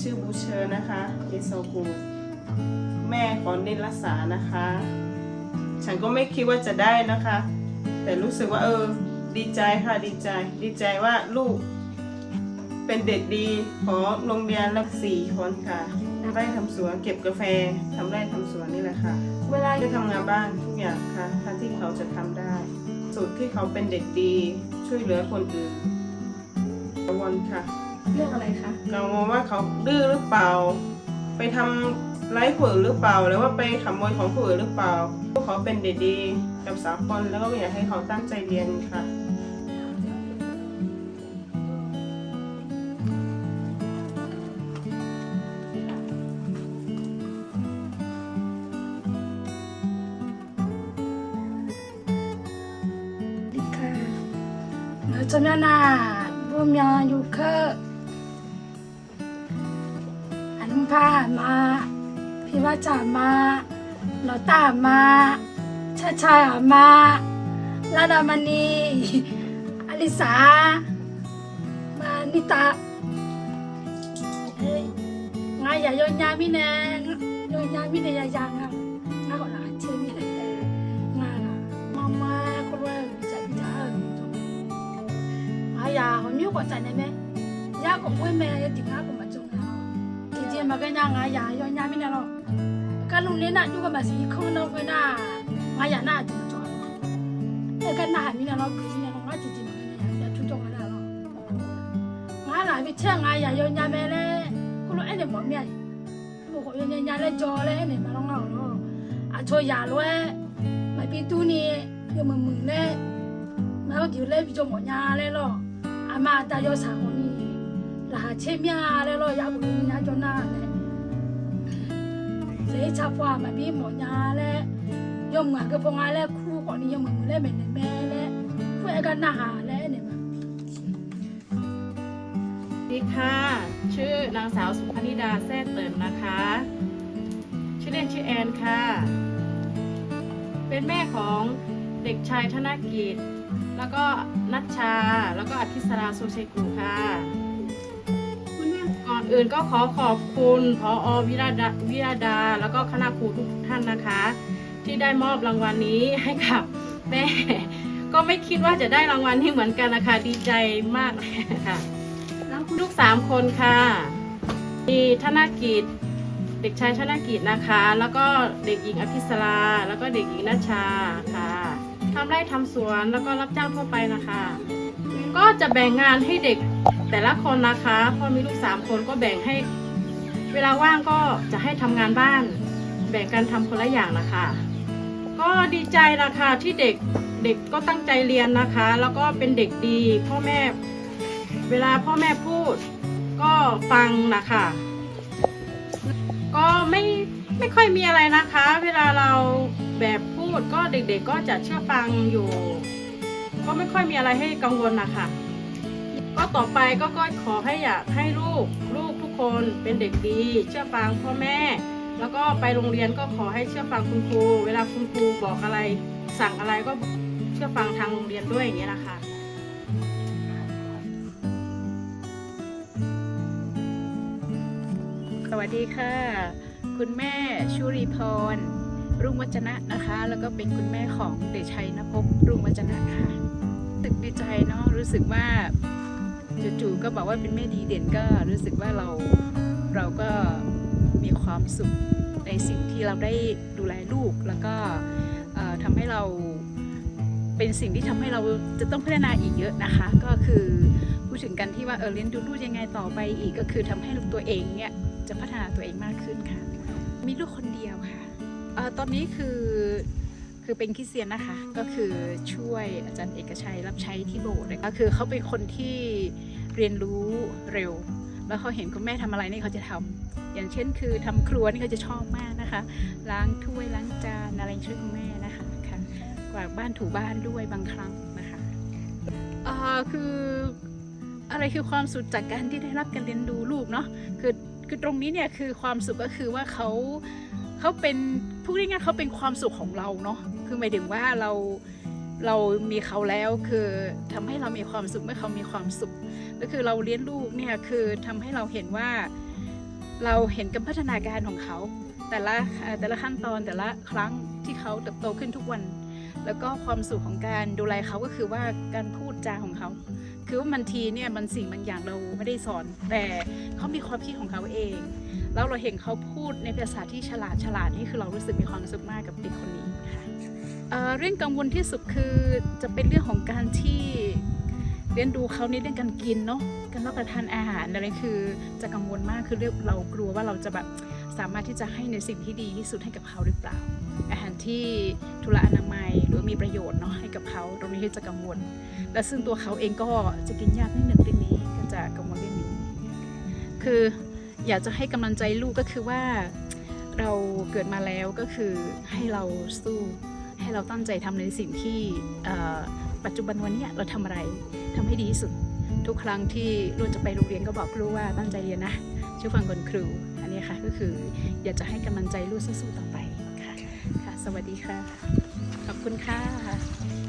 ชื่อบูเชอร์นะคะเอโซกูแม่ของนินรักษานะคะ ฉันก็ไม่คิดว่าจะได้นะคะ แต่รู้สึกว่าเออ ดีใจค่ะดีใจ ดีใจว่าลูก เป็นเด็กดีของโรงเรียนละสี่คนค่ะทำไร่ทำสวนเก็บกาแฟทำไร่ทำสวนนี่แหละค่ะ เวลาได้ทำงานบ้านทุกอย่างค่ะถ้าที่เขาจะทำได้ สุดที่เขาเป็นเด็กดีช่วยเหลือคนอื่นกังวลค่ะ เรื่องอะไรคะกังวลว่าเขาดื้อหรือเปล่า ไปทำไร้ผู้อื่นหรือเปล่า หรือว่าไปขโมยของผู้อื่นหรือเปล่าพวกเขาเป็นเด็กดีกับสาวคนแล้วก็อยากให้เขาตั้งใจเรียนค่ะดีค่ะเราจะนานาบุมยาอยู่เคอ พผ้ามา พิวาจามาหลอตามาชาชามาลาดามณีอลิสามานิตางายอย่าโยนยามิแนงโยนยามิแนยายางครับงาของลาเชื่อมีแนงาละมามาคนว่าจะพิจารณาอายาคนนี้กว่าจัดเนี่ยากของเว้ยแม่ติดาของมาจง 你这么跟伢俺伢要伢没那咯，干农民那有个么是空到回那，俺伢那就做，那干那还没那咯，可惜那咯，俺自己没那伢出做俺那咯，俺那没吃俺伢要伢没嘞，可能俺就没面，我好像伢伢来做嘞，你嘛弄好咯，啊做伢咯，买皮肚呢，又么么嘞，买个酒嘞，比较么伢嘞咯，俺妈带药啥好。 ကိုနီလာချေမြလဲလို့ရဘူးညာကျော်နာလဲစေချပွားမပြီးမညာလဲယုံငါကပငါလဲခူကိုနီယမမလဲမဲနေမဲလဲခွဲကနာဟာလဲနေမှာ สวัสดีค่ะ ชื่อนางสาวสุพนิดาแซ่เติมนะคะ ชื่อเล่นชื่อแอนค่ะ เป็นแม่ของเด็กชายธนกิจ แล้วก็นัชชา แล้วก็อภิสราโซเชกุค่ะคุณแม่ก่ อื่นก็ขอขอบคุณพออวิราดาวิราดา แล้วก็คณะครูทุกท่านนะคะ ที่ได้มอบรางวัลนี้ให้กับแม่ ก็ไม่คิดว่าจะได้รางวัลนี้เหมือนกันนะคะดีใจมากเลยค่ะแล้วลูกสามคนค่ะมีธนกิจเด็กชายธนกิจนะคะ แล้วก็เด็กหญิงอภิสราแล้วก็เด็กหญิงนัชชาค่ะทำไร่ทำสวนแล้วก็รับจ้างทั่วไปนะคะ ก็จะแบ่งงานให้เด็กแต่ละคนนะคะพอมีลูกสามคนก็แบ่งให้ เวลาว่างก็จะให้ทำงานบ้าน แบ่งกันทำคนละอย่างนะคะ ก็ดีใจนะคะที่เด็กเด็กก็ตั้งใจเรียนนะคะ แล้วก็เป็นเด็กดีพ่อแม่ เวลาพ่อแม่พูดก็ฟังนะคะ ก็ไม่ไม่ค่อยมีอะไรนะคะ เวลาเราแบบพูดก็เด็กๆก็จะเชื่อฟังอยู่ ก็ไม่ค่อยมีอะไรให้กังวลนะคะก็ต่อไปก็ก็ขอให้อยากให้ลูกลูกทุกคนเป็นเด็กดี เชื่อฟังพ่อแม่ แล้วก็ไปโรงเรียนก็ขอให้เชื่อฟังคุณครู เวลาคุณครูบอกอะไร สั่งอะไรก็เชื่อฟังทางโรงเรียนด้วยอย่างเงี้ยนะคะสวัสดีค่ะ คุณแม่ชุรีพรรุ่งวัจนะนะคะ แล้วก็เป็นคุณแม่ของเดชชัยนภพรุ่งวัจนะค่ะ สึกดีใจเนาะรู้สึกว่าจู่ๆก็บอกว่าเป็นแม่ดีเด่นก็รู้สึกว่าเราเราก็มีความสุขในสิ่งที่เราได้ดูแลลูก แล้วก็ทำให้เราเป็นสิ่งที่ทำให้เราจะต้องพัฒนาอีกเยอะนะคะ ก็คือพูดถึงกันที่ว่าเออเลี้ยงดูลูกยังไงต่อไปอีกก็คือทำให้ลูกตัวเองเนี่ยจะพัฒนาตัวเองมากขึ้นค่ะ มีลูกคนเดียวค่ะออตอนนี้คือ คือเป็นคริสเตียนนะคะ ก็คือช่วยอาจารย์เอกชัยรับใช้ที่โบสถ์ก็คือเขาเป็นคนที่เรียนรู้เร็ว แล้วเขาเห็นคุณแม่ทำอะไรนี่เขาจะทำอย่างเช่น คือทำครัวนี่เขาจะชอบมากนะคะ ล้างถ้วยล้างจานอะไรช่วยคุณแม่นะคะค่ะกวาดบ้านถูบ้านด้วยบางครั้งนะคะอ่าคืออะไรคือความสุขจากการที่ได้รับการเรียนดูลูกเนาะคือคือตรงนี้เนี่ยคือความสุขก็คือว่าเขาเขาเป็นพูดง่ายๆเขาเป็นความสุขของเราเนาะ คือหมายถึงว่าเราเรามีเขาแล้วคือทำให้เรามีความสุขเมื่อเขามีความสุขก็คือเราเลี้ยงลูกเนี่ยคือทำให้เราเห็นว่าเราเห็นการพัฒนาการของเขา แต่ละแต่ละขั้นตอนแต่ละครั้งที่เขาเติบโตขึ้นทุกวัน แล้วก็ความสุขของการดูแลเขาก็คือว่าการพูดจาของเขา คือว่าบางทีเนี่ยมันสิ่งบางอย่างเราไม่ได้สอน แต่เขามีความคิดของเขาเอง แล้วเราเห็นเขาพูดในภาษาที่ฉลาดฉลาดนี่คือเรารู้สึกมีความสุขมากกับเด็กคนนี้ค่ะ เรื่องกังวลที่สุดคือจะเป็นเรื่องของการที่เรียนดูเขาในเรื่องการกินเนาะการรับประทานอาหารอะไรคือจะกังวลมากคือเรื่องเรากลัวว่าเราจะแบบสามารถที่จะให้ในสิ่งที่ดีที่สุดให้กับเขาหรือเปล่า อาหารที่ทุลอนามัยหรือมีประโยชน์เนาะให้กับเขาตรงนี้จะกังวล และซึ่งตัวเขาเองก็จะกินยากนิดหนึ่งเรื่องนี้ก็จะกังวลเรื่องนี้ คืออยากจะให้กำลังใจลูกก็คือว่าเราเกิดมาแล้วก็คือให้เราสู้ ให้เราตั้งใจทำในสิ่งที่ปัจจุบันวันนี้เราทำอะไรทำให้ดีที่สุด ทุกครั้งที่ลูกจะไปโรงเรียนก็บอกลูกว่าตั้งใจเรียนนะชื่อฟังคนครู อันนี้ค่ะก็คืออยากจะให้กำลังใจลูกสู้ๆต่อไปค่ะค่ะ สวัสดีค่ะ ขอบคุณค่ะ